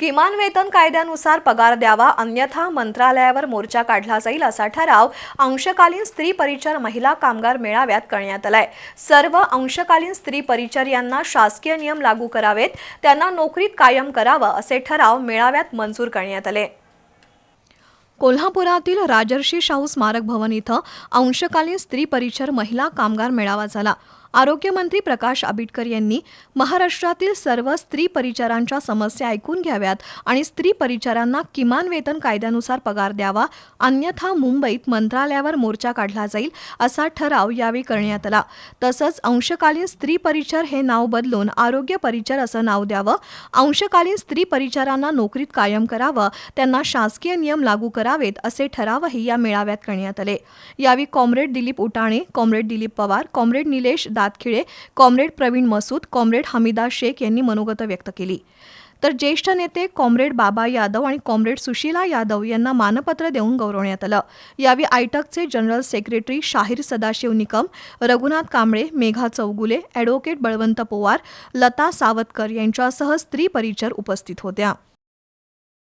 किमान वेतन कायद्यानुसार पगार द्यावा अन्यथा मंत्रालयावर मोर्चा काढला जाईल असा ठराव अंशकालीन स्त्री परिचर महिला कामगार मेळाव्यात करण्यात आलाय. सर्व अंशकालीन स्त्री परिचर यांना शासकीय नियम लागू करावेत त्यांना नोकरीत कायम करावं असे ठराव मेळाव्यात मंजूर करण्यात आले. कोल्हापुरातील राजर्षी शाहू स्मारक भवन इथं अंशकालीन स्त्री परिचर महिला कामगार मेळावा झाला. आरोग्यमंत्री प्रकाश आंबेडकर यांनी महाराष्ट्रातील सर्व स्त्री परिचारांच्या समस्या ऐकून घ्याव्यात आणि स्त्री परिचारांना किमान वेतन कायद्यानुसार पगार द्यावा अन्यथा मुंबईत मंत्रालयावर मोर्चा काढला जाईल असा ठराव यावेळी करण्यात आला. तसंच अंशकालीन स्त्री परिचर हे नाव बदलून आरोग्य परिचर असं नाव द्यावं अंशकालीन स्त्री परिचारांना नोकरीत कायम करावं त्यांना शासकीय नियम लागू करावेत असे ठरावही या मेळाव्यात करण्यात आले. यावेळी comrade Dilip Utane comrade Dilip Pawar comrade Nilesh Datkhile comrade Pravin Masood comrade Hamida Shaikh यांनी मनोगत व्यक्त केली. तर ज्येष्ठ नेते कॉम्रेड बाबा यादव आणि कॉम्रेड सुशीला यादव यांना मानपत्र देऊन गौरवण्यात आलं. यावेळी आयटकचे जनरल सेक्रेटरी शाहीर सदाशिव निकम रघुनाथ कांबळे मेघा चौगुले ॲडव्होकेट बळवंत पोवार लता सावतकर यांच्यासह स्त्री परिचर उपस्थित होत्या.